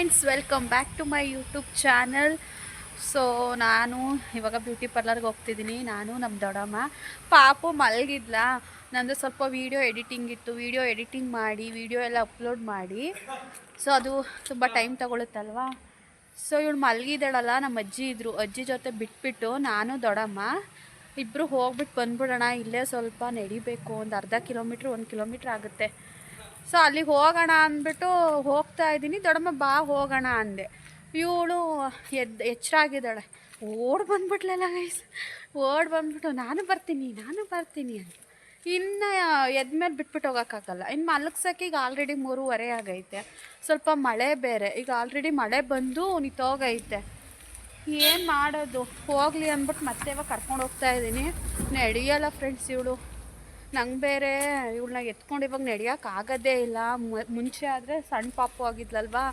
Friends welcome back to my YouTube channel so ನಾನು ಇವಾಗ beauty ಪಾರ್ಲರ್ಗೆ ಹೋಗ್ತಿದ್ದೀನಿ. ನಾನು ನಮ್ಮ ದೊಡ್ಡಮ್ಮ. ಪಾಪು ಮಲಗಿದ್ಲ. ನಂದು ಸ್ವಲ್ಪ ವೀಡಿಯೋ ಎಡಿಟಿಂಗ್ ಇತ್ತು. ವೀಡಿಯೋ ಎಡಿಟಿಂಗ್ ಮಾಡಿ ವೀಡಿಯೋ ಎಲ್ಲ ಅಪ್ಲೋಡ್ ಮಾಡಿ. ಸೊ ಅದು ತುಂಬ ಟೈಮ್ ತಗೊಳುತ್ತಲ್ವಾ? ಸೊ ಇವಳು ಮಲಗಿದ್ದಾಳಲ್ಲ. ನಮ್ಮ ಅಜ್ಜಿ ಇದ್ದರು ಅಜ್ಜಿ ಜೊತೆ ಬಿಟ್ಬಿಟ್ಟು ನಾನು, ದೊಡ್ಡಮ್ಮ ಇಬ್ಬರು ಹೋಗ್ಬಿಟ್ಟು ಬಂದ್ಬಿಡೋಣ. ಇಲ್ಲೇ ಸ್ವಲ್ಪ ನಡಿಬೇಕು. ಒಂದು ಅರ್ಧ ಕಿಲೋಮೀಟ್ರ್ ಒಂದು ಕಿಲೋಮೀಟ್ರ್ ಆಗುತ್ತೆ. ಸೊ ಅಲ್ಲಿಗೆ ಹೋಗೋಣ ಅಂದ್ಬಿಟ್ಟು ಹೋಗ್ತಾ ಇದ್ದೀನಿ. ದೊಡ್ಡಮ್ಮ ಬಾ, ಹೋಗೋಣ ಅಂದೆ. ಇವಳು ಎದ್ದು ಎಚ್ಚರಾಗಿದ್ದಾಳೆ. ಓಡ್ ಬಂದ್ಬಿಟ್ಲಲ್ಲ ಗೈಸ್ ಓಡ್ ಬಂದ್ಬಿಟ್ಟು, ನಾನು ಬರ್ತೀನಿ ನಾನು ಬರ್ತೀನಿ ಅಂತ. ಇನ್ನು ಎದ್ಮೇಲೆ ಬಿಟ್ಬಿಟ್ಟು ಹೋಗೋಕ್ಕಾಗಲ್ಲ. ಇನ್ನು ಮಲಗ್ಸೋಕೆ ಈಗ ಆಲ್ರೆಡಿ ಮೂರುವರೆ ಆಗೈತೆ. ಸ್ವಲ್ಪ ಮಳೆ ಬೇರೆ. ಈಗ ಆಲ್ರೆಡಿ ಮಳೆ ಬಂದು ನಿಂತೋಗೈತೆ ಏನು ಮಾಡೋದು? ಹೋಗಲಿ ಅಂದ್ಬಿಟ್ಟು ಮತ್ತೆ ಇವಾಗ ಕರ್ಕೊಂಡು ಹೋಗ್ತಾ ಇದ್ದೀನಿ. ನಡೆಯಲ್ಲ ಫ್ರೆಂಡ್ಸ್ ಇವಳು. ನಂಗೆ ಬೇರೆ ಇವಳನ್ನ ಎತ್ಕೊಂಡು ಇವಾಗ ನಡೆಯೋಕೆ ಆಗೋದೇ ಇಲ್ಲ. ಮುಂಚೆ ಆದರೆ ಸಣ್ಣ ಪಾಪು ಆಗಿದ್ಲಲ್ವಾ?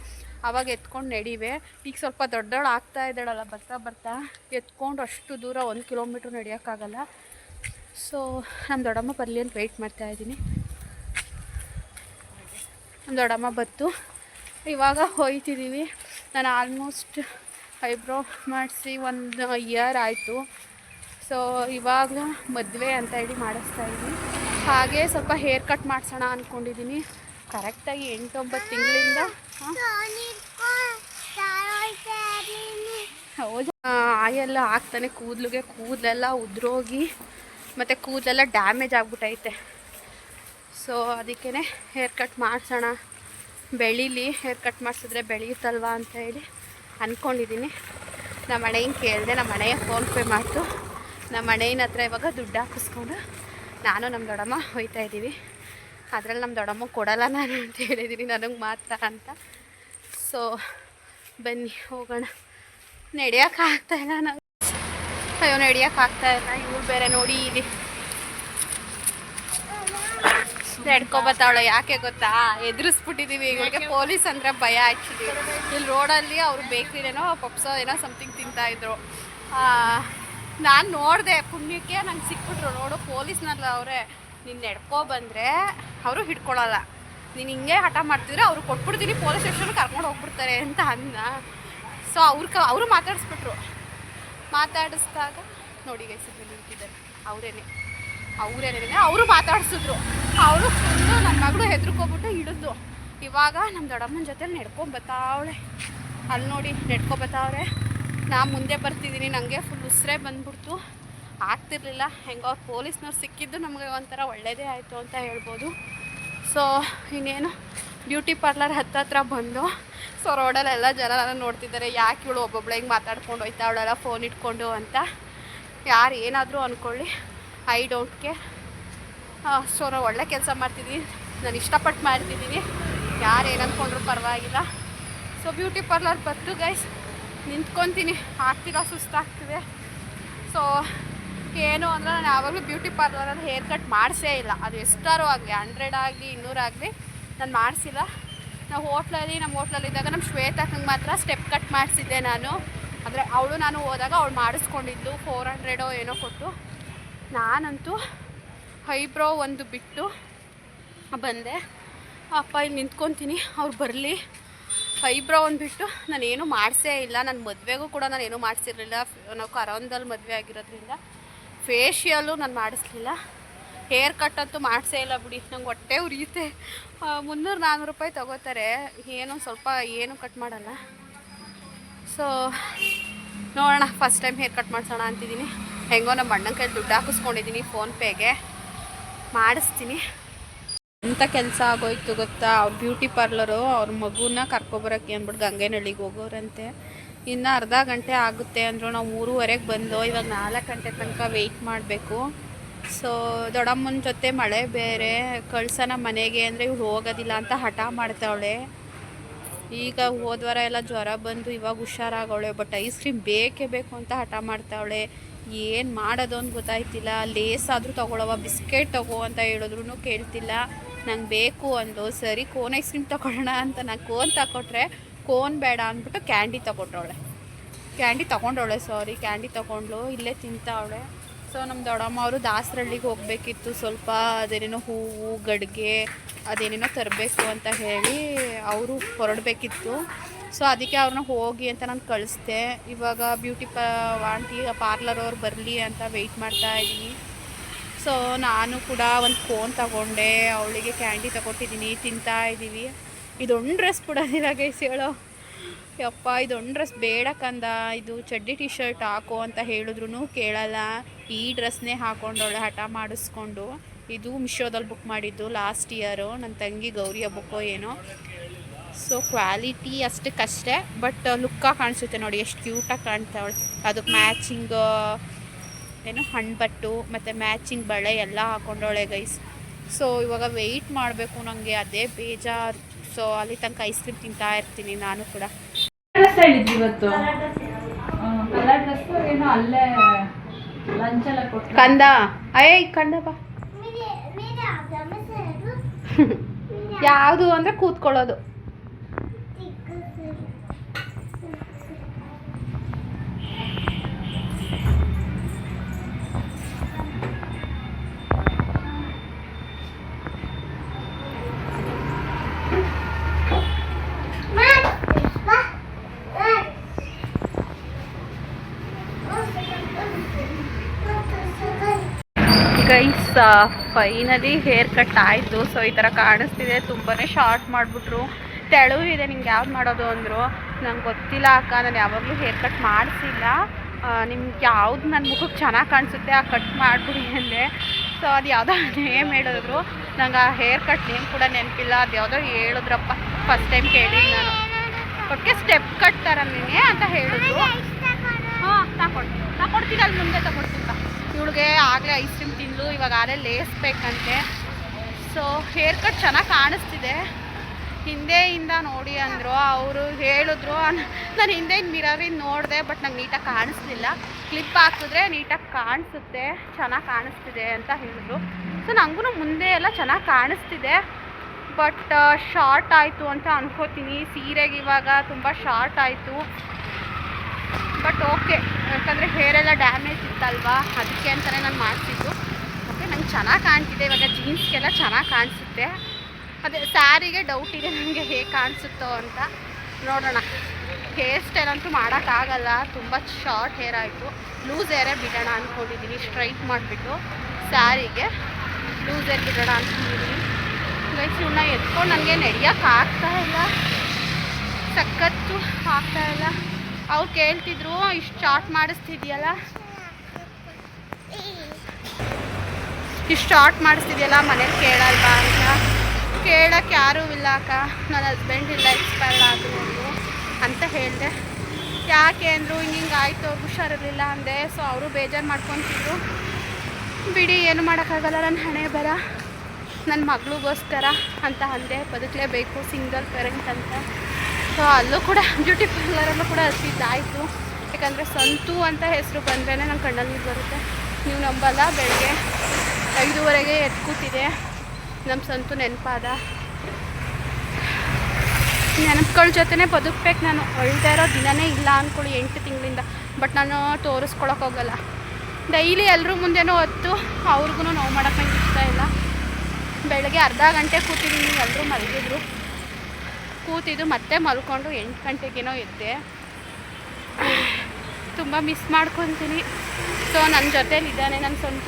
ಅವಾಗ ಎತ್ಕೊಂಡು ನಡಿವೆ. ಈಗ ಸ್ವಲ್ಪ ದೊಡ್ಡವಳು ಆಗ್ತಾ ಇದ್ದಾಳಲ್ಲ, ಬರ್ತಾ ಬರ್ತಾ ಎತ್ಕೊಂಡು ಅಷ್ಟು ದೂರ ಒಂದು ಕಿಲೋಮೀಟ್ರ್ ನಡೆಯೋಕ್ಕಾಗಲ್ಲ ಸೊ ನಮ್ಮ ದೊಡ್ಡಮ್ಮ ಬರಲಿ ಅಂತ ವೆಯ್ಟ್ ಮಾಡ್ತಾ ಇದ್ದೀನಿ. ನಮ್ಮ ದೊಡ್ಡಮ್ಮ ಬತ್ತು ಇವಾಗ ಹೋಯ್ತಿದ್ದೀವಿ ನಾನು ಆಲ್ಮೋಸ್ಟ್ ಐಬ್ರೋ ಮಾಡಿಸಿ ಒಂದು ಇಯರ್ ಆಯಿತು. ಸೊ ಇವಾಗ ಮದುವೆ ಅಂತ ಹೇಳಿ ಮಾಡಿಸ್ತಾ ಇದ್ದೀನಿ. ಹಾಗೆ ಸ್ವಲ್ಪ ಹೇರ್ ಕಟ್ ಮಾಡಿಸೋಣ ಅಂದ್ಕೊಂಡಿದ್ದೀನಿ ಕರೆಕ್ಟಾಗಿ ಎಂಟೊಂಬತ್ತು ತಿಂಗಳಿಂದ ಹೌದು. ಆಯೆಲ್ಲ ಹಾಕ್ತಾನೆ ಕೂದಲಿಗೆ ಕೂದಲೆಲ್ಲ ಉದ್ರೋಗಿ, ಮತ್ತು ಕೂದಲೆಲ್ಲ ಡ್ಯಾಮೇಜ್ ಆಗ್ಬಿಟ್ಟೈತೆ ಸೊ ಅದಕ್ಕೇ ಹೇರ್ ಕಟ್ ಮಾಡಿಸೋಣ. ಬೆಳೀಲಿ ಹೇರ್ ಕಟ್ ಮಾಡಿಸಿದ್ರೆ ಬೆಳೆಯುತ್ತಲ್ವಾ ಅಂತ ಹೇಳಿ ಅಂದ್ಕೊಂಡಿದ್ದೀನಿ ನಮ್ಮ ಮನೆಯಿಂದ ಕೇಳಿದೆ ನಮ್ಮ ಮನೆಯ ಫೋನ್ಪೇ ಮಾಡ್ತು. ನಮ್ಮ ಮನೆಯ ಹತ್ರ ಇವಾಗ ದುಡ್ಡು ಹಾಕಿಸ್ಕೊಂಡು ನಾನು ನಮ್ಮ ದೊಡ್ಡಮ್ಮ ಹೋಯ್ತಾ ಇದ್ದೀವಿ. ಅದ್ರಲ್ಲಿ ನಮ್ಮ ದೊಡ್ಡಮ್ಮ ಕೊಡಲ್ಲ ನಾನು ಅಂತ ಹೇಳಿದ್ದೀನಿ ನನಗೆ ಮಾತ್ರ ಅಂತ. ಸೊ ಬನ್ನಿ, ಹೋಗೋಣ. ಇಲ್ಲ ನಾವು ಅಯ್ಯೋ ನಡಿಯೋಕ್ಕಾಗ್ತಾ ಇಲ್ಲ ಇವ್ರು ಬೇರೆ ನೋಡಿ ಇಲ್ಲಿ. ನಡ್ಕೊಬತ್ತಾವಳ, ಯಾಕೆ ಗೊತ್ತಾ? ಎದುರಿಸ್ಬಿಟ್ಟಿದೀವಿ ಇವಳಿಗೆ. ಪೊಲೀಸ್ ಅಂದರೆ ಭಯ ಆ್ಯಕ್ಚುಲಿ ಇಲ್ಲಿ ರೋಡಲ್ಲಿ ಅವ್ರು ಬೇಕ್ರಿನೇನೋ ಪಪ್ಸೋ ಏನೋ ಸಮಥಿಂಗ್ ತಿಂತಾ ಇದ್ರು. ನಾನು ನೋಡಿದೆ, ಪುಣ್ಯಕ್ಕೆ ನಂಗೆ ಸಿಕ್ಬಿಟ್ರು. ನೋಡು, ಪೊಲೀಸ್ನಲ್ಲ ಅವರೇ. ನೀನು ನಡ್ಕೊ ಬಂದರೆ ಅವರು ಹಿಡ್ಕೊಳಲ್ಲ. ನೀನು ಹಿಂಗೆ ಹಠ ಮಾಡ್ತಿದ್ರೆ ಅವ್ರು ಕೊಟ್ಬಿಡ್ತೀನಿ, ಪೊಲೀಸ್ ಸ್ಟೇಷನ್ ಕರ್ಕೊಂಡು ಹೋಗ್ಬಿಡ್ತಾರೆ ಅಂತ ಅನ್ನ ಸೊ ಅವ್ರ ಕ ಅವರು ಮಾತಾಡಿಸ್ಬಿಟ್ರು. ಮಾತಾಡಿಸ್ದಾಗ, ನೋಡಿ ಗೈಸಿದ್ರು ನಿಂತಿದ್ದಾರೆ. ಅವರೇನೆ. ಅವರೇನೇ ಅವರು ಮಾತಾಡಿಸಿದ್ರು. ಅವರು ಫುಲ್ಲು ನನ್ನ ಮಗಳು ಹೆದರ್ಕೊಬಿಟ್ಟು ಹಿಡಿದು ಇವಾಗ ನಮ್ಮ ದೊಡ್ಡಮ್ಮನ ಜೊತೆ ನಡ್ಕೊಂಡ್ ಬತ್ತಾವಳೆ. ಅಲ್ಲಿ ನೋಡಿ, ನಡ್ಕೊ ಬತ್ತಾವ್ರೆ. ನಾ ಮುಂದೆ ಬರ್ತಿದ್ದೀನಿ. ನನಗೆ ಫುಲ್ ಉಸಿರೇ ಬಂದ್ಬಿಡ್ತು. ಆಗ್ತಿರ್ಲಿಲ್ಲ. ಹೆಂಗೋ ಅವ್ರು ಪೊಲೀಸ್ನವ್ರು ಸಿಕ್ಕಿದ್ದು ನಮಗೆ ಒಂಥರ ಒಳ್ಳೆಯದೇ ಆಯಿತು ಅಂತ ಹೇಳ್ಬೋದು. ಸೊ ಇನ್ನೇನು? ಬ್ಯೂಟಿ ಪಾರ್ಲರ್ ಹತ್ತತ್ರ ಬಂದು ಸೊ ರೋಡಲ್ಲೆಲ್ಲ ಜನ ನೋಡ್ತಿದ್ದಾರೆ. ಯಾಕೆ ಇವಳು ಒಬ್ಬೊಬ್ಳು ಹೆಂಗೆ ಮಾತಾಡ್ಕೊಂಡು ಹೋಯ್ತಾ? ಅವಳೆಲ್ಲ ಫೋನ್ ಇಟ್ಕೊಂಡು ಅಂತ. ಯಾರು ಏನಾದರೂ ಅಂದ್ಕೊಳ್ಳಿ ಐ ಡೋಂಟ್ ಕೇರ್ ಸೊ ನಾವು ಒಳ್ಳೆ ಕೆಲಸ ಮಾಡ್ತಿದ್ದೀನಿ. ನಾನು ಇಷ್ಟಪಟ್ಟು ಮಾಡ್ತಿದ್ದೀನಿ. ಯಾರು ಏನು ಅಂದ್ಕೊಂಡ್ರು ಪರವಾಗಿಲ್ಲ. ಸೊ ಬ್ಯೂಟಿ ಪಾರ್ಲರ್ ಬಂತು ಗೈಸ್ ನಿಂತ್ಕೊತೀನಿ. ಆಗ್ತಿರೋ ಸುಸ್ತಾಗ್ತಿದೆ ಸೊ ಏನು ಅಂದರೆ ನಾನು ಯಾವಾಗಲೂ ಬ್ಯೂಟಿ ಪಾರ್ಲರಲ್ಲಿ ಹೇರ್ ಕಟ್ ಮಾಡಿಸೇ ಇಲ್ಲ. ಅದು ಎಷ್ಟಾರು ಆಗಲಿ ಹಂಡ್ರೆಡ್ ಆಗಲಿ ಇನ್ನೂರಾಗಲಿ ನಾನು ಮಾಡಿಸಿಲ್ಲ. ನಾವು ಹೋಟ್ಲಲ್ಲಿ ನಮ್ಮ ಹೋಟ್ಲಲ್ಲಿ ಇದ್ದಾಗ ನಮ್ಮ ಶ್ವೇತಕ್ಕಂಗೆ ಮಾತ್ರ ಸ್ಟೆಪ್ ಕಟ್ ಮಾಡಿಸಿದ್ದೆ ನಾನು. ಅಂದರೆ ಅವಳು ನಾನು ಹೋದಾಗ ಅವಳು ಮಾಡಿಸ್ಕೊಂಡಿದ್ದು ಫೋರ್ ಹಂಡ್ರೆಡೋ ಏನೋ ಕೊಟ್ಟು. ನಾನಂತೂ ಐಬ್ರೋ ಒಂದು ಬಿಟ್ಟು ಬಂದೆ. ಅಪ್ಪ, ಇಲ್ಲಿ ನಿಂತ್ಕೊತೀನಿ. ಅವ್ರು ಬರಲಿ. ಐಬ್ರೋ ಅಂದ್ಬಿಟ್ಟು ನಾನೇನು ಮಾಡಿಸೇ ಇಲ್ಲ. ನನ್ನ ಮದುವೆಗೂ ಕೂಡ ನಾನು ಏನೂ ಮಾಡಿಸಿರಲಿಲ್ಲ. ನಾವು ಕರೋನ್ದಲ್ಲಿ ಮದುವೆ ಆಗಿರೋದ್ರಿಂದ ಫೇಶಿಯಲ್ಲು ನಾನು ಮಾಡಿಸ್ಲಿಲ್ಲ. ಹೇರ್ ಕಟ್ ಅಂತೂ ಮಾಡಿಸೇ ಇಲ್ಲ ಬಿಡಿ. ನಂಗೆ ಹೊಟ್ಟೆ ಉರಿಯುತ್ತೆ. ಮುನ್ನೂರು ನಾನ್ನೂರು ರೂಪಾಯಿ ತೊಗೋತಾರೆ. ಏನು ಸ್ವಲ್ಪ ಏನು ಕಟ್ ಮಾಡಲ್ಲ. ಸೊ ನೋಡೋಣ. ಫಸ್ಟ್ ಟೈಮ್ ಹೇರ್ ಕಟ್ ಮಾಡಿಸೋಣ ಅಂತಿದ್ದೀನಿ. ಹೆಂಗೋ ನಮ್ಮ ಅಣ್ಣನ ಕೈ ದುಡ್ಡು ಹಾಕಿಸ್ಕೊಂಡಿದ್ದೀನಿ ಫೋನ್ಪೇಗೆ. ಮಾಡಿಸ್ತೀನಿ. ಎಂಥ ಕೆಲಸ ಆಗೋಯ್ತು ಗೊತ್ತಾ? ಅವ್ರ ಬ್ಯೂಟಿ ಪಾರ್ಲರು ಅವ್ರ ಮಗುನ ಕರ್ಕೊಬರೋಕ್ಕೆ ಅಂದ್ಬಿಟ್ಟು ಗಂಗೇನಹಳ್ಳಿಗೆ ಹೋಗೋರಂತೆ. ಇನ್ನು ಅರ್ಧ ಗಂಟೆ ಆಗುತ್ತೆ ಅಂದರು ನಾವು ಮೂರುವರೆಗೆ ಬಂದು, ಇವಾಗ ನಾಲ್ಕು ಗಂಟೆ ತನಕ ವೆಯ್ಟ್ ಮಾಡಬೇಕು. ಸೊ ದೊಡ್ಡಮ್ಮನ ಜೊತೆ ಮಳೆ ಬೇರೆ ಕಳ್ಸೋಣ ಮನೆಗೆ ಅಂದರೆ ಇವಳು ಹೋಗೋದಿಲ್ಲ ಅಂತ ಹಠ ಮಾಡ್ತಾವಳೆ. ಈಗ ಹೋದ್ವಾರ ಎಲ್ಲ ಜ್ವರ ಬಂದು ಇವಾಗ ಹುಷಾರಾಗವಳೆ ಬಟ್ ಐಸ್ ಕ್ರೀಮ್ ಬೇಕೇ ಬೇಕು ಅಂತ ಹಠ ಮಾಡ್ತಾವಳೆ. ಏನು ಮಾಡೋದು ಅಂತ ಗೊತ್ತಾಯ್ತಿಲ್ಲ. ಲೇಸ್ ಆದರೂ ತೊಗೊಳವ ಬಿಸ್ಕೆಟ್ ತಗೋ ಅಂತ ಹೇಳಿದ್ರು ಕೇಳ್ತಿಲ್ಲ. ನಂಗೆ ಬೇಕು ಅಂದು, ಸರಿ ಕೋನ್ ಐಸ್ ಕ್ರೀಮ್ ತಗೊಳ್ಳೋಣ ಅಂತ ನಾನು ಕೋನ್ ತಗೊಟ್ರೆ ಕೋನ್ ಬೇಡ ಅಂದ್ಬಿಟ್ಟು ಕ್ಯಾಂಡಿ ತಗೊಟ್ಟವಳೆ ಕ್ಯಾಂಡಿ ತೊಗೊಂಡವಳೆ ಸಾರಿ ಕ್ಯಾಂಡಿ ತೊಗೊಂಡ್ಳು, ಇಲ್ಲೇ ತಿಂತಾವಳೆ. ಸೊ ನಮ್ಮ ದೊಡ್ಡಮ್ಮ ಅವರು ದಾಸರಳ್ಳಿಗೆ ಹೋಗಬೇಕಿತ್ತು, ಸ್ವಲ್ಪ ಅದೇನೇನೋ ಹೂವು, ಗಡಿಗೆ, ಅದೇನೇನೋ ತರಬೇಕು ಅಂತ ಹೇಳಿ ಅವರು ಹೊರಡಬೇಕಿತ್ತು. ಸೊ ಅದಕ್ಕೆ ಅವ್ರನ್ನ ಹೋಗಿ ಅಂತ ನಾನು ಕಳಿಸ್ದೆ. ಇವಾಗ ಬ್ಯೂಟಿ ಪ ಆಂಟಿ ಪಾರ್ಲರ್ ಅವ್ರು ಬರಲಿ ಅಂತ ವೆಯ್ಟ್ ಮಾಡ್ತಾ ಇದ್ದೀನಿ ಸೊ ನಾನು ಕೂಡ ಒಂದು ಫೋನ್ ತಗೊಂಡೆ. ಅವಳಿಗೆ ಕ್ಯಾಂಡಿ ತಗೊಟ್ಟಿದ್ದೀನಿ ತಿಂತಾ ಇದ್ದೀವಿ ಇದೊಂದು ಡ್ರೆಸ್ ಬಿಡೋದಿಲ್ಲ ಗೈಸ್ ಹೇಳೋ. ಯಪ್ಪ, ಇದೊಂದು ಡ್ರೆಸ್ ಬೇಡ ಕಂದ. ಇದು ಚಡ್ಡಿ ಟಿ ಶರ್ಟ್ ಹಾಕು ಅಂತ ಹೇಳಿದ್ರು ಕೇಳಲ್ಲ. ಈ ಡ್ರೆಸ್ನೇ ಹಾಕೊಂಡವಳೆ ಹಠ ಮಾಡಿಸ್ಕೊಂಡು, ಇದು ಮಿಶೋದಲ್ಲಿ ಬುಕ್ ಮಾಡಿದ್ದು ಲಾಸ್ಟ್ ಇಯರು ನನ್ನ ತಂಗಿ ಗೌರಿ ಹಬ್ಬಕ್ಕೋ ಏನೋ. ಸೊ ಕ್ವಾಲಿಟಿ ಅಷ್ಟಕ್ಕಷ್ಟೇ ಬಟ್ ಲುಕ್ಕಾಗಿ ಕಾಣಿಸುತ್ತೆ ನೋಡಿ, ಎಷ್ಟು ಕ್ಯೂಟಾಗಿ ಕಾಣ್ತಾವಳು ಅದಕ್ಕೆ ಮ್ಯಾಚಿಂಗ್ ಏನು ಹಣ್ಬಟ್ಟು ಮತ್ತು ಮ್ಯಾಚಿಂಗ್ ಬಳೆ ಎಲ್ಲ ಹಾಕೊಂಡವಳೆ ಗೈಸ್ ಸೊ ಇವಾಗ ವೆಯ್ಟ್ ಮಾಡಬೇಕು ನನಗೆ ಅದೇ ಬೇಜಾರು. ಸೊ ಅಲ್ಲಿ ತನಕ ಐಸ್ ಕ್ರೀಮ್ ತಿಂತಾ ಇರ್ತೀನಿ ನಾನು ಕೂಡ. ಇವತ್ತು? ಕಲರ್ ಡ್ರೆಸ್ ಏನೋ ಅಲ್ಲೇ ಲಂಚ್ ಎಲ್ಲ ಕೊಟ್ಟು ಕಂದ. ಅಯ್ಯ ಕಂದ ಬಾ. ಯಾವುದು ಅಂದರೆ ಕೂತ್ಕೊಳ್ಳೋದು. ಗೈಸ್ ಫೈನಲಿ ಹೇರ್ ಕಟ್ ಆಯಿತು. ಸೊ ಈ ಥರ ಕಾಣಿಸ್ತಿದೆ. ತುಂಬಾ ಶಾರ್ಟ್ ಮಾಡಿಬಿಟ್ರು. ತೆಳು ಇದೆ ನಿಮ್ಗೆ ಯಾವ್ದು ಮಾಡೋದು ಅಂದರು. ನಂಗೆ ಗೊತ್ತಿಲ್ಲ ಅಕ್ಕ. ನಾನು ಯಾವಾಗಲೂ ಹೇರ್ ಕಟ್ ಮಾಡಿಸಿಲ್ಲ. ನಿಮ್ಗೆ ಯಾವ್ದು ನನ್ನ ಮುಖಕ್ಕೆ ಚೆನ್ನಾಗಿ ಕಾಣಿಸುತ್ತೆ, ಆ ಕಟ್ ಮಾಡಿಬಿಡಿ ಅಂದೆ. ಸೊ ಅದು ಯಾವುದೋ ನೇಮ್ ಹೇಳಿದ್ರು. ನಂಗೆ ಆ ಹೇರ್ ಕಟ್ ನೇಮ್ ಕೂಡ ನೆನಪಿಲ್ಲ. ಅದು ಯಾವುದೋ ಹೇಳಿದ್ರಪ್ಪ. ಫಸ್ಟ್ ಟೈಮ್ ಕೇಳಿ ನಾನು. ಒಟ್ಟಿಗೆ ಸ್ಟೆಪ್ ಕಟ್ ಥರ ನೀನೆ ಅಂತ ಹೇಳಿದ್ರು. ಹಾಂ ತಗೊಳ್ತೀನಿ ತಗೊಡ್ತೀನಿ ಅಲ್ಲಿ ಮುಂದೆ ತಗೊಡ್ತೀನಿ ಇವಳಿಗೆ ಆಗಲೇ ಐಸ್ ಕ್ರೀಮ್ ತಿಂದು ಇವಾಗ ಆಲೇ ಲೇಸ್ಬೇಕಂತೆ ಸೊ ಹೇರ್ ಕಟ್ ಚೆನ್ನಾಗಿ ಕಾಣಿಸ್ತಿದೆ. ಹಿಂದೆಯಿಂದ ನೋಡಿ ಅಂದರು, ಅವರು ಹೇಳಿದ್ರು ನಾನು ಹಿಂದೆ ಮಿರರಿಂದ ನೋಡಿದೆ ಬಟ್ ನಂಗೆ ನೀಟಾಗಿ ಕಾಣಿಸ್ಲಿಲ್ಲ. ಕ್ಲಿಪ್ ಹಾಕಿದ್ರೆ ನೀಟಾಗಿ ಕಾಣಿಸುತ್ತೆ, ಚೆನ್ನಾಗಿ ಕಾಣಿಸ್ತಿದೆ ಅಂತ ಹೇಳಿದ್ರು. ಸೊ ನನಗೂ ಮುಂದೆ ಎಲ್ಲ ಚೆನ್ನಾಗಿ ಕಾಣಿಸ್ತಿದೆ. ಬಟ್ ಶಾರ್ಟ್ ಆಯಿತು ಅಂತ ಅನ್ಕೋತೀನಿ. ಸೀರೆಗೆ ಇವಾಗ ತುಂಬ ಶಾರ್ಟ್ ಆಯಿತು. ಬಟ್ ಓಕೆ ಯಾಕಂದರೆ ಹೇರೆಲ್ಲ ಡ್ಯಾಮೇಜ್ ಇತ್ತಲ್ವಾ? ಅದಕ್ಕೆ ಅಂತಲೇ ನಾನು ಮಾಡ್ತಿದ್ದು. ಓಕೆ ನಂಗೆ ಚೆನ್ನಾಗಿ ಕಾಣ್ತಿದೆ. ಇವಾಗ ಜೀನ್ಸ್ಗೆಲ್ಲ ಚೆನ್ನಾಗಿ ಕಾಣಿಸುತ್ತೆ. ಅದೇ ಸ್ಯಾರಿಗೆ ಡೌಟ್ ಇದೆ ನನಗೆ ಹೇಗೆ ಕಾಣಿಸುತ್ತೋ ಅಂತ. ನೋಡೋಣ. ಹೇರ್ ಸ್ಟೈಲ್ ಅಂತೂ ಮಾಡೋಕ್ಕಾಗಲ್ಲ ತುಂಬ ಶಾರ್ಟ್ ಹೇರ್ ಆಯಿತು. ಲೂಸ್ ಹೇರೇ ಬಿಡೋಣ ಅಂದ್ಕೊಂಡಿದ್ದೀನಿ ಸ್ಟ್ರೈಟ್ ಮಾಡಿಬಿಟ್ಟು ಸ್ಯಾರಿಗೆ ಲೂಸ್ ಹೇರ್ ಬಿಡೋಣ ಅಂದ್ಕೊಂಡಿದ್ದೀನಿ ಗೈಸ್ ಇವನ್ನ ಎತ್ಕೊಂಡು ನನಗೆ ನಡೆಯೋಕ್ಕಾಗ್ತಾ ಇಲ್ಲ. ಸಖತ್ತು ಆಗ್ತಾ ಇಲ್ಲ. ಅವ್ರು ಕೇಳ್ತಿದ್ರು, ಇಷ್ಟು ಶಾರ್ಟ್ ಮಾಡಿಸ್ತಿದ್ಯಲ್ಲ? ಇಷ್ಟು ಶಾರ್ಟ್ ಮಾಡಿಸ್ತಿದ್ಯಲ್ಲ, ಮನೇಲಿ ಕೇಳಲ್ವಾ ಅಂತ. ಕೇಳಕ್ಕೆ ಯಾರೂ ಇಲ್ಲ ಅಕ್ಕ. ನನ್ನ ಹಸ್ಬೆಂಡ್ ಇಲ್ಲ ಎಕ್ಸ್ಪೈರ್ ಆದರು ಅಂತ ಹೇಳಿದೆ. ಯಾಕೆ ಅಂದರು, ಹಿಂಗೆ ಹಿಂಗೆ ಆಯಿತು ಅವ್ರಿಗೆ ಹುಷಾರಿರಲಿಲ್ಲ ಅಂದೆ. ಸೊ ಅವರು ಬೇಜಾರು ಮಾಡ್ಕೊತಿದ್ರು. ಬಿಡಿ, ಏನು ಮಾಡೋಕ್ಕಾಗಲ್ಲ ನನ್ನ ಹಣೆ ಬರ. ನನ್ನ ಮಗಳಿಗೋಸ್ಕರ ಅಂತ ಅಂದೆ. ಬದುಕಲೇಬೇಕು ಸಿಂಗಲ್ ಪೇರೆಂಟ್ ಅಂತ. ಸೊ ಅಲ್ಲೂ ಕೂಡ ಬ್ಯೂಟಿ ಪಾರ್ಲರಲ್ಲೂ ಕೂಡ ಹತ್ತಿದ್ದಾಯಿತು ಯಾಕಂದರೆ ಸಂತು ಅಂತ ಹೆಸರು ಬಂದ್ರೇ ನನ್ನ ಕಣ್ಣಲ್ಲಿ ಬರುತ್ತೆ. ನೀವು ನಂಬಲ್ಲ, ಬೆಳಗ್ಗೆ ಐದೂವರೆಗೆ ಎದ್ದು ಕೂತಿದೆ. ನಮ್ಮ ಸಂತು ನೆನಪಾದ. ನೆನಪುಗಳ ಜೊತೆನೇ ಬದುಕಬೇಕು ನಾನು. ಒಳ್ಳೆ ಇರೋ ದಿನನೇ ಇಲ್ಲ ಅಂದ್ಕೊಳ್ಳಿ ಎಂಟು ತಿಂಗಳಿಂದ. ಬಟ್ ನಾನು ತೋರಿಸ್ಕೊಳಕ್ಕೆ ಹೋಗಲ್ಲ. ಡೈಲಿ ಎಲ್ಲರೂ ಮುಂದೆನೂ ಹೊತ್ತು ಅವ್ರಿಗೂ ನೋವು ಮಾಡೋಕ್ಕೆ ಇಷ್ಟ ಇಲ್ಲ. ಬೆಳಗ್ಗೆ ಅರ್ಧ ಗಂಟೆ ಕೂತಿದ್ದೀನಿ ಎಲ್ಲರೂ ಮಲಗಿದ್ರು. ಕೂತಿದ್ದು ಮತ್ತೆ ಮಲ್ಕೊಂಡು ಎಂಟು ಗಂಟೆಗೇನೋ ಇದ್ದೆ. ತುಂಬ ಮಿಸ್ ಮಾಡ್ಕೊತೀನಿ. ಸೊ ನನ್ನ ಜೊತೇಲಿದ್ದಾನೆ ನನ್ನ ಸ್ವಂತ.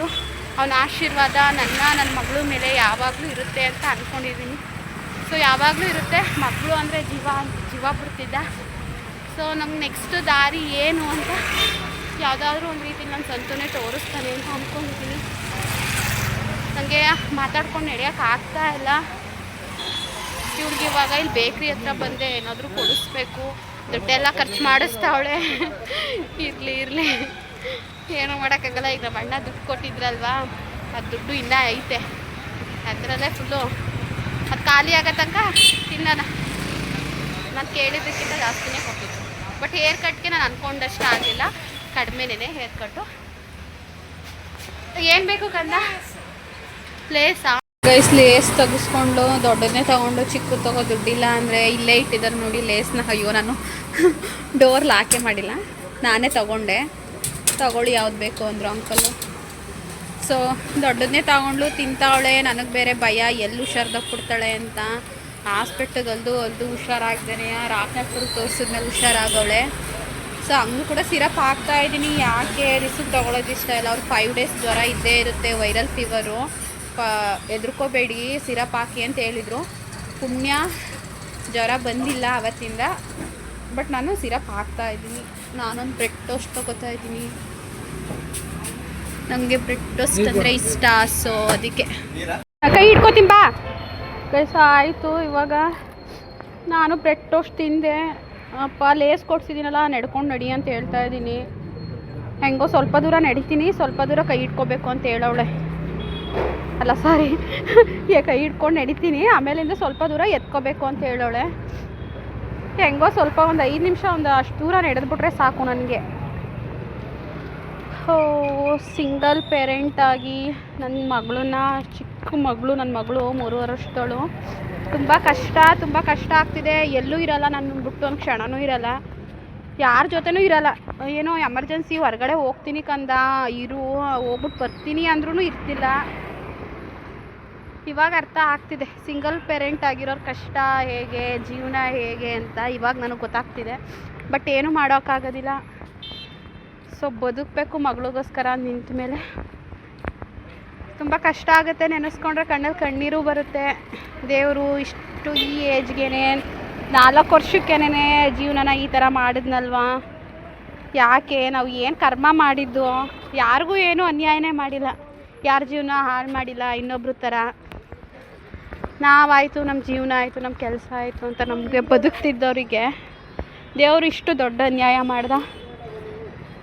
ಅವನ ಆಶೀರ್ವಾದ ನನ್ನ ನನ್ನ ಮಗಳು ಮೇಲೆ ಯಾವಾಗಲೂ ಇರುತ್ತೆ ಅಂತ ಅಂದ್ಕೊಂಡಿದ್ದೀನಿ ಸೊ ಯಾವಾಗಲೂ ಇರುತ್ತೆ. ಮಗಳು ಅಂದರೆ ಜೀವ ಜೀವ ಬಿಡ್ತಿದ್ದ. ಸೊ ನಮ್ಗೆ ನೆಕ್ಸ್ಟ್ ದಾರಿ ಏನು ಅಂತ ಯಾವುದಾದ್ರೂ ಒಂದು ರೀತಿ ನನ್ನ ಸ್ವಂತನೇ ತೋರಿಸ್ತಾನೆ ಅಂತ ಅಂದ್ಕೊಂಡಿದ್ದೀನಿ ನನಗೆ ಮಾತಾಡ್ಕೊಂಡು ನಡೆಯೋಕ್ಕಾಗ್ತಾ ಇಲ್ಲ. ಇವ್ಳಿಗೆ ಇವಾಗ ಇಲ್ಲಿ ಬೇಕ್ರಿ ಹತ್ರ ಬಂದೆ ಏನಾದರೂ ಕೊಡಿಸ್ಬೇಕು. ದುಡ್ಡೆಲ್ಲ ಖರ್ಚು ಮಾಡಿಸ್ತಾವಳೆ. ಇರಲಿ ಇರಲಿ. ಏನೂ ಮಾಡೋಕ್ಕಾಗಲ್ಲ. ಈಗ ನಮ್ಮ ಅಣ್ಣ ದುಡ್ಡು ಕೊಟ್ಟಿದ್ರಲ್ವಾ? ಆ ದುಡ್ಡು ಇನ್ನೂ ಐತೆ. ಅದರಲ್ಲೇ ಫುಲ್ಲು ಅದು ಖಾಲಿ ಆಗೋ ತನಕ ತಿನ್ನೋಣ. ನಾನು ಕೇಳಿದ್ದಕ್ಕಿಂತ ಜಾಸ್ತಿನೇ ಕೊಟ್ಟಿದ್ದು. ಬಟ್ ಹೇರ್ ಕಟ್ಗೆ ನಾನು ಅಂದ್ಕೊಂಡಷ್ಟು ಆಗಲಿಲ್ಲ ಕಡಿಮೆನೇ ಹೇರ್ ಕಟ್ಟು ಏನು ಬೇಕು ಕಂದ? ಪ್ಲೇಸಾ ಗೈಸ್ ಲೇಸ್ ತೆಗೆಸ್ಕೊಂಡು ದೊಡ್ಡದನ್ನೇ ತಗೊಂಡು ಚಿಕ್ಕ ತಗೋ, ದುಡ್ಡಿಲ್ಲ ಅಂದರೆ ಇಲ್ಲೇ ಇಟ್ಟಿದ್ದಾರೆ ನೋಡಿ ಲೇಸ್ನ ಅಯ್ಯೋ, ನಾನು ಡೋರ್ ಲಾಕೆ ಮಾಡಿಲ್ಲ. ನಾನೇ ತಗೊಂಡೆ. ತಗೊಳ್ಳಿ ಯಾವ್ದು ಬೇಕು ಅಂದರು ಅಂಕಲು ಸೊ ದೊಡ್ಡದನ್ನೇ ತಗೊಂಡ್ಲು ತಿಂತಾವಳೆ, ನನಗೆ ಬೇರೆ ಭಯ, ಎಲ್ಲಿ ಹುಷಾರ್ದಾಗ ಕೊಡ್ತಾಳೆ ಅಂತ. ಹಾಸ್ಪಿಟ್ಲದಲ್ದು ಅಲ್ದು ಹುಷಾರಾಗ್ದೇನೆ ರಾಮನಾಥ್ಪುರ ತೋರಿಸಿದ್ಮೇಲೆ ಹುಷಾರಾಗವಳೆ. ಸೊ ಹಂಗೂ ಕೂಡ ಸಿರಪ್ ಹಾಕ್ತಾ ಇದ್ದೀನಿ ಯಾಕೆ? ರಿಸಿಪ್ ತೊಗೊಳೋದು ಇಷ್ಟ ಇಲ್ಲ. ಅವ್ರು ಫೈವ್ ಡೇಸ್ ಜ್ವರ ಇದ್ದೇ ಇರುತ್ತೆ ವೈರಲ್ ಫೀವರು ಪ ಹೆದ್ರುಕೋಬೇಡಿ ಸಿರಪ್ ಹಾಕಿ ಅಂತ ಹೇಳಿದರು. ಪುಣ್ಯ ಜ್ವರ ಬಂದಿಲ್ಲ ಅವತ್ತಿಂದ ಬಟ್ ನಾನು ಸಿರಪ್ ಹಾಕ್ತಾ ಇದ್ದೀನಿ. ನಾನೊಂದು ಬ್ರೆಡ್ ಟೋಸ್ಟ್ ತಗೋತಾ ಇದ್ದೀನಿ. ನನಗೆ ಬ್ರೆಡ್ ಟೋಸ್ಟ್ ಅಂದರೆ ಇಷ್ಟ ಸೊ ಅದಕ್ಕೆ. ಕೈ ಇಟ್ಕೋತೀನಿ ಬಾ. ಕೆಲಸ ಆಯಿತು ಇವಾಗ. ನಾನು ಬ್ರೆಡ್ ಟೋಸ್ಟ್ ತಿಂದೆ. ಅಪ್ಪ ಲೇಸ್ ಕೊಡ್ಸಿದ್ದೀನಲ್ಲ ನಡ್ಕೊಂಡು ನಡಿ ಅಂತ ಹೇಳ್ತಾ ಇದ್ದೀನಿ. ಹೆಂಗೋ ಸ್ವಲ್ಪ ದೂರ ನಡಿತೀನಿ ಸ್ವಲ್ಪ ದೂರ ಕೈ ಇಟ್ಕೋಬೇಕು ಅಂತ ಹೇಳವಳೆ. ಅಲ್ಲ ಸಾರಿ ಈಗ ಕೈ ಹಿಡ್ಕೊಂಡು ನಡಿತೀನಿ. ಆಮೇಲಿಂದ ಸ್ವಲ್ಪ ದೂರ ಎತ್ಕೋಬೇಕು ಅಂತ ಹೇಳೋಳೆ. ಹೆಂಗೋ ಸ್ವಲ್ಪ ಒಂದು ಐದು ನಿಮಿಷ ಒಂದು ಅಷ್ಟು ದೂರ ನಡೆದ್ಬಿಟ್ರೆ ಸಾಕು ನನಗೆ. ಸಿಂಗಲ್ ಪೇರೆಂಟ್ ಆಗಿ ನನ್ನ ಮಗಳನ್ನ, ಚಿಕ್ಕ ಮಗಳು ನನ್ನ ಮಗಳು ಮೂರುವರೆ ವರ್ಷದಳು ತುಂಬ ಕಷ್ಟ ತುಂಬ ಕಷ್ಟ ಆಗ್ತಿದೆ. ಎಲ್ಲೂ ಇರಲ್ಲ ನನ್ನ ಬಿಟ್ಟು ಒಂದು ಕ್ಷಣವೂ ಇರಲ್ಲ. ಯಾರ ಜೊತೆನೂ ಇರಲ್ಲ. ಏನೋ ಎಮರ್ಜೆನ್ಸಿ ಹೊರಗಡೆ ಹೋಗ್ತೀನಿ ಕಂದ, ಇರು ಹೋಗ್ಬಿಟ್ಟು ಬರ್ತೀನಿ ಅಂದ್ರೂ ಇರ್ತಿಲ್ಲ. ಇವಾಗ ಅರ್ಥ ಆಗ್ತಿದೆ. ಸಿಂಗಲ್ ಪೇರೆಂಟ್ ಆಗಿರೋರ ಕಷ್ಟ ಹೇಗೆ, ಜೀವನ ಹೇಗೆ ಅಂತ ಇವಾಗ ನನಗೆ ಗೊತ್ತಾಗ್ತಿದೆ. ಬಟ್ ಏನೂ ಮಾಡೋಕ್ಕಾಗೋದಿಲ್ಲ. ಸೊ ಬದುಕಬೇಕು ಮಗಳಿಗೋಸ್ಕರ ನಿಂತ ಮೇಲೆ. ತುಂಬ ಕಷ್ಟ ಆಗುತ್ತೆ ನೆನೆಸ್ಕೊಂಡ್ರೆ ಕಣ್ಣಲ್ಲಿ ಕಣ್ಣೀರು ಬರುತ್ತೆ. ದೇವರು ಇಷ್ಟು ಈ ಏಜ್ಗೆನೆ ನಾಲ್ಕು ವರ್ಷಕ್ಕೇನೆ ಜೀವನನ ಈ ಥರ ಮಾಡಿದ್ನಲ್ವಾ? ಯಾಕೆ? ನಾವು ಏನು ಕರ್ಮ ಮಾಡಿದ್ದು? ಯಾರಿಗೂ ಏನೂ ಅನ್ಯಾಯನೇ ಮಾಡಿಲ್ಲ. ಯಾರ ಜೀವನ ಹಾಳು ಮಾಡಿಲ್ಲ? ಇನ್ನೊಬ್ರ ಥರ. ನಾವಾಯಿತು ನಮ್ಮ ಜೀವನ ಆಯಿತು ನಮ್ಮ ಕೆಲಸ ಆಯಿತು ಅಂತ ನಮಗೆ ಬದುಕ್ತಿದ್ದವರಿಗೆ ದೇವರು ಇಷ್ಟು ದೊಡ್ಡ ಅನ್ಯಾಯ ಮಾಡ್ದ.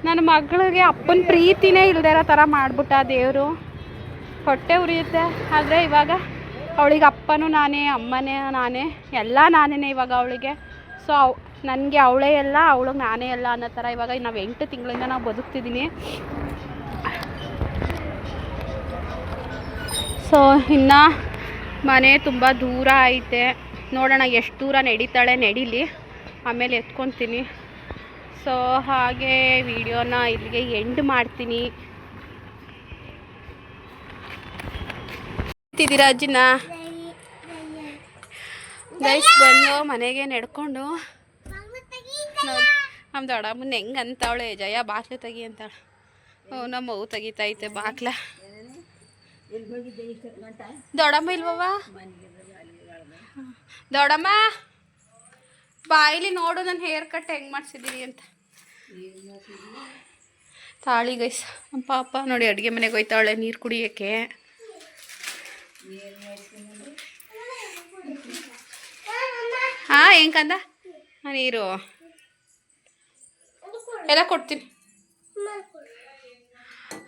ನನ್ನ ಮಗಳಿಗೆ ಅಪ್ಪನ ಪ್ರೀತಿನೇ ಇಲ್ಲದೆ ಇರೋ ಥರ ಮಾಡಿಬಿಟ್ಟ ದೇವರು. ಹೊಟ್ಟೆ ಉರಿಯುತ್ತೆ. ಆದರೆ ಇವಾಗ ಅವಳಿಗೆ ಅಪ್ಪನೂ ನಾನೇ, ಅಮ್ಮನೇ ನಾನೇ, ಎಲ್ಲ ನಾನೇ ಇವಾಗ ಅವಳಿಗೆ. ಸೊ ಅವ್, ನನಗೆ ಅವಳೇ ಎಲ್ಲ, ಅವಳಿಗೆ ನಾನೇ ಎಲ್ಲ ಅನ್ನೋ ಥರ ಇವಾಗ ನಾವು ಎಂಟು ತಿಂಗಳಿಂದ ನಾವು ಬದುಕ್ತಿದ್ದೀನಿ ಸೊ ಇನ್ನು ಮನೆ ತುಂಬ ದೂರ ಐತೆ. ನೋಡೋಣ ಎಷ್ಟು ದೂರ ನಡೀತಾಳೆ, ನಡೀಲಿ. ಆಮೇಲೆ ಎತ್ಕೊತೀನಿ. ಸೊ ಹಾಗೆ ವಿಡಿಯೋನ ಇಲ್ಲಿಗೆ ಎಂಡ್ ಮಾಡ್ತೀನಿ. ತಿದ್ದೀರಾ ಅಜ್ಜಿನ? ಗೈಸ್ ಬಂದು ಮನೆಗೆ ನಡ್ಕೊಂಡು. ನೋಡಿ ನಮ್ಮ ದೊಡ್ಡಮ್ಮನ ಹೆಂಗೆ ಅಂತಾವಳೆ? ಜಯ, ಬಾಕ್ಲೆ ತೆಗಿ ಅಂತಾಳೆ. ಹ್ಞೂ, ನಮ್ಮ ಅವು ತೆಗಿತೈತೆ ಬಾಕ್ಲ. ದೊಡ್ಡಮ್ಮ ಇಲ್ವವ ದೊಡ್ಡಮ್ಮ, ಬಾಯಿಲಿ ನೋಡು, ನನ್ನ ಹೇರ್ ಕಟ್ ಹೆಂಗೆ ಮಾಡಿಸಿದ್ದೀರಿ ಅಂತ. ತಾಳಿ ಗೈಸ್ ನಮ್ಮ ಪಾಪ ನೋಡಿ ಅಡುಗೆ ಮನೆಗೆ ಹೋಯ್ತಾವಳೆ ನೀರು ಕುಡಿಯೋಕ್ಕೆ. ಹಾಂ ಹೆಂಗಂದ ನೀರು. ಎಲ್ಲ ಕೊಡ್ತೀನಿ.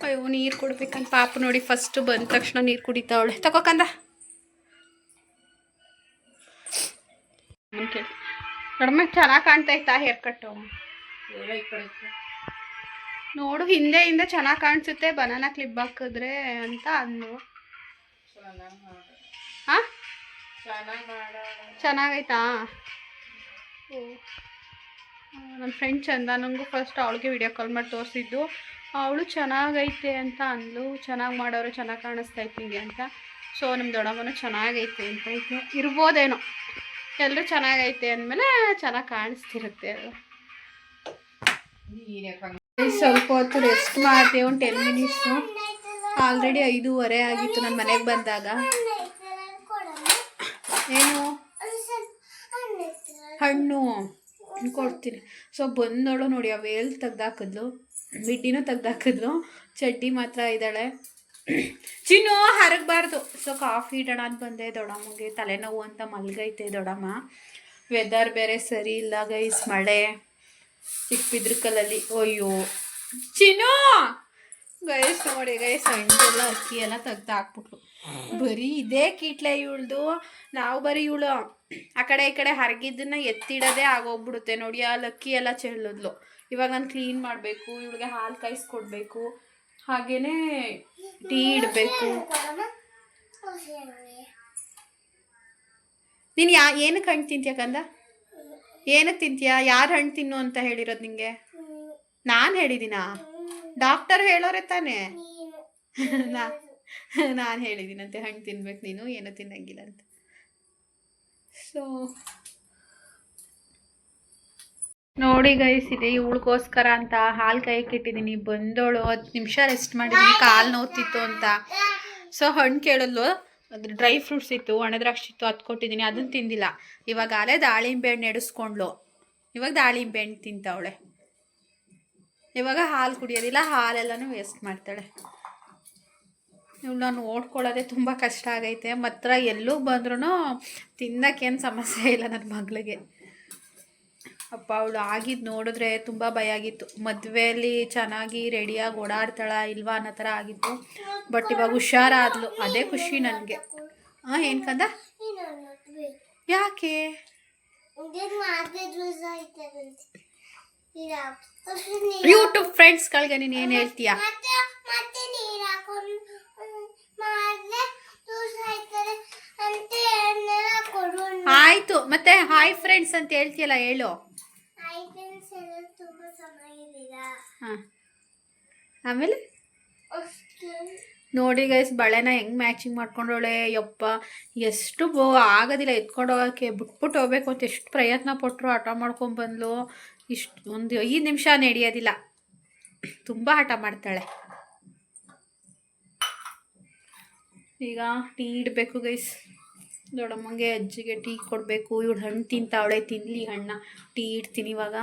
ಅಯ್ಯೋ, ನೀರು ಕೊಡ್ಬೇಕಂತ ಪಾಪ ನೋಡಿ ಫಸ್ಟು ಬಂದ ತಕ್ಷಣ ನೀರು ಕುಡಿತಾವಳೆ. ತಗೋಕಂದ ಕಡಿಮೆ ಚೆನ್ನಾಗಿ ಕಾಣ್ತಾಯ್ತಾ ಹೇರ್ ಕಟ್ಟು ನೋಡು, ಹಿಂದೆ ಹಿಂದೆ ಚೆನ್ನಾಗಿ ಕಾಣಿಸುತ್ತೆ ಬನಾನಾ ಕ್ಲಿಪ್ ಹಾಕಿದ್ರೆ ಅಂತ ಅಂದು ಹಾಂ? ಚೆನ್ನಾಗೈತಾ? ನನ್ನ ಫ್ರೆಂಡ್ ಚಂದ ನನಗೂ ಫಸ್ಟ್ ಅವಳಿಗೆ ವಿಡಿಯೋ ಕಾಲ್ ಮಾಡಿ ತೋರಿಸಿದ್ದು. ಅವಳು ಚೆನ್ನಾಗೈತೆ ಅಂತ ಅಂದ್ಲು. ಚೆನ್ನಾಗಿ ಮಾಡೋರು ಚೆನ್ನಾಗಿ ಕಾಣಿಸ್ತಾ ನಿಂಗೆ ಅಂತ. ಸೊ ನಮ್ಮ ದೊಡ್ಡಮ್ಮನೂ ಚೆನ್ನಾಗೈತೆ ಅಂತ ಐತೆ. ಇರ್ಬೋದೇನೋ. ಎಲ್ಲರೂ ಚೆನ್ನಾಗೈತೆ ಅಂದಮೇಲೆ ಚೆನ್ನಾಗಿ ಕಾಣಿಸ್ತಿರುತ್ತೆ ಅದು. ಸ್ವಲ್ಪ ಹೊತ್ತು ರೆಸ್ಟ್ ಮಾಡ್ತೇವೆ ಒಂದು ಟೆನ್ ಮಿನಿಟ್ಸು ಆಲ್ರೆಡಿ ಐದೂವರೆ ಆಗಿತ್ತು ನನ್ನ ಮನೆಗೆ ಬಂದಾಗ. ಏನು? ಹಣ್ಣು ಕೊಡ್ತೀನಿ. ಸೊ ಬಂದೋಳು ನೋಡಿ ಆ ವೇಲ್ ತೆಗ್ದಾಕಿದ್ಲು, ಮಿಡ್ಡಿನೂ ತೆಗ್ದಾಕಿದ್ಲು, ಚಡ್ಡಿ ಮಾತ್ರ ಇದ್ದಾಳೆ. ಚಿನ್ನು, ಹರಗಬಾರ್ದು. ಸೊ ಕಾಫಿ ಇಡೋಣ ಅಂತ ಬಂದೆ ದೊಡಮ್ಮಗೆ ತಲೆನೋವು ಅಂತ ಮಲ್ಗೈತೆ ದೊಡಮ್ಮ ವೆದರ್ ಬೇರೆ ಸರಿ ಇಲ್ಲ ಗೈಸ್, ಮಳೆ. ಚಿಕ್ಕಬಿದ್ರಕಲ್ಲಲ್ಲಿ ಅಯ್ಯೋ. ಚಿನ್ನು! ಗೈಸ್ ನೋಡಿ ಗೈಸ್ ಹಣ್ಣೆಲ್ಲ ಅಕ್ಕಿ ಎಲ್ಲ ತೆಗ್ದು ಹಾಕ್ಬಿಟ್ಲು. ಬರೀ ಇದೇ ಕೀಟ್ಲೆ ಇವಳ್ದು. ನಾವು ಬರೀ ಇವಳು. ಆ ಕಡೆ ಈ ಕಡೆ ಹರಗಿದ್ದನ್ನ ಎತ್ತಿಡೋದೇ ಆಗೋಗ್ಬಿಡುತ್ತೆ ನೋಡಿ. ಆ ಅಕ್ಕಿ ಎಲ್ಲ ಚೆಲ್ಲದ್ಲು. ಇವಾಗ ನಾನು ಕ್ಲೀನ್ ಮಾಡಬೇಕು, ಇವಳಿಗೆ ಹಾಲು ಕಾಯಿಸ್ಕೊಡ್ಬೇಕು. ಹಾಗೇನೆ ಟೀ ಇಡಬೇಕು. ನೀನು ಯಾ, ಏನಕ್ಕೆ ಹಣ್ಣು ತಿಂತೀಯ ಕಂದ? ಏನಕ್ಕೆ ತಿಂತೀಯ? ಯಾರು ಹಣ್ಣು ತಿನ್ನು ಅಂತ ಹೇಳಿರೋದು ನಿಂಗೆ? ನಾನು ಹೇಳಿದ್ದೀನಾ? ಡಾಕ್ಟರ್ ಹೇಳೋರೆ ತಾನೆ. ನಾ ನಾನು ಹೇಳಿದ್ದೀನಂತೆ ಹಣ್ಣು ತಿನ್ಬೇಕು ನೀನು ಏನು ತಿನ್ನಂಗಿಲ್ಲ ಅಂತ. ಸೊ ನೋಡಿ ಗೈಸ್ ಇದೆ ಇವಳಿಗೋಸ್ಕರ ಅಂತ ಹಾಲು ಕೈಗೆ ಇಟ್ಟಿದ್ದೀನಿ ಬಂದೋಳು ಹತ್ತು ನಿಮಿಷ ರೆಸ್ಟ್ ಮಾಡಿದ್ದೀನಿ ಕಾಲು ನೋವ್ತಿತ್ತು ಅಂತ. ಸೊ ಹಣ್ಣು ಕೇಳಲು ಅದು ಡ್ರೈ ಫ್ರೂಟ್ಸ್ ಇತ್ತು ಒಣದ್ರಾಕ್ಷಿ ಇತ್ತು ಅದು ಕೊಟ್ಟಿದ್ದೀನಿ ಅದನ್ನು ತಿಂದಿಲ್ಲ. ಇವಾಗ ಅಲ್ಲೇ ದಾಳಿಂಬೆ ಹಣ್ಣು ನೆಡೆಸ್ಕೊಂಡ್ಲು ಇವಾಗ ದಾಳಿಂಬೆ ಹಣ್ಣು ತಿಂತಾವಳೆ. ಇವಾಗ ಹಾಲು ಕುಡಿಯೋದಿಲ್ಲ ಹಾಲೆಲ್ಲನೂ ವೇಸ್ಟ್ ಮಾಡ್ತಾಳೆ. ಇವ್ಳು ನಾನು ಓಡ್ಕೊಳ್ಳೋದೇ ತುಂಬ ಕಷ್ಟ ಆಗೈತೆ. ಮಾತ್ರ ಎಲ್ಲೂ ಬಂದ್ರೂ ತಿನ್ನೋಕ್ಕೇನು ಸಮಸ್ಯೆ ಇಲ್ಲ ನನ್ನ ಮಗಳಿಗೆ. ಅಪ್ಪ, ಅವಳು ಆಗಿದ್ದು ನೋಡಿದ್ರೆ ತುಂಬ ಭಯ ಆಗಿತ್ತು. ಮದುವೆಯಲ್ಲಿ ಚೆನ್ನಾಗಿ ರೆಡಿಯಾಗಿ ಓಡಾಡ್ತಾಳ ಇಲ್ವಾ ಅನ್ನೋ ಥರ ಆಗಿತ್ತು. ಬಟ್ ಇವಾಗ ಹುಷಾರಾದ್ಲು. ಅದೇ ಖುಷಿ ನನಗೆ. ಹಾಂ ಏನು ಕಂದ? ಯಾಕೆ? ಯೂಟ್ಯೂಬ್ ಫ್ರೆಂಡ್ಸ್ಗಳಿಗೆ ನೀನು ಏನು ಹೇಳ್ತೀಯಾ? ಆಯಿತು ಮತ್ತೆ ಹಾಯ್ ಫ್ರೆಂಡ್ಸ್ ಅಂತ ಹೇಳ್ತೀಯಲ್ಲ ಹೇಳು. ಹಾಂ. ಆಮೇಲೆ? ನೋಡಿ ಗೈಸ್ ಬಳೆನ ಹೆಂಗೆ ಮ್ಯಾಚಿಂಗ್ ಮಾಡ್ಕೊಂಡೋಳೆ ಯಪ್ಪ ಎಷ್ಟು ಬೋ ಆಗೋದಿಲ್ಲ ಎತ್ಕೊಂಡು ಹೋಗೋಕ್ಕೆ ಬಿಟ್ಬಿಟ್ಟು ಹೋಗ್ಬೇಕು ಅಂತ ಎಷ್ಟು ಪ್ರಯತ್ನ ಪಟ್ಟರು ಹಠ ಮಾಡ್ಕೊಂಡು ಬಂದ್ಲು. ಇಷ್ಟು ಒಂದು ಐದು ನಿಮಿಷ ನಡೆಯೋದಿಲ್ಲ ತುಂಬ ಹಠ ಮಾಡ್ತಾಳೆ. ಈಗ ಟೀ ಇಡಬೇಕು ಗೈಸ್ ದೊಡ್ಡಮ್ಮಂಗೆ ಅಜ್ಜಿಗೆ ಟೀ ಕೊಡಬೇಕು. ಇವಳು ಹಣ್ಣು ತಿಂತಾವಳೆ ತಿನ್ನಲಿ ಹಣ್ಣ ಟೀ ಇಡ್ತೀನಿ ಇವಾಗ.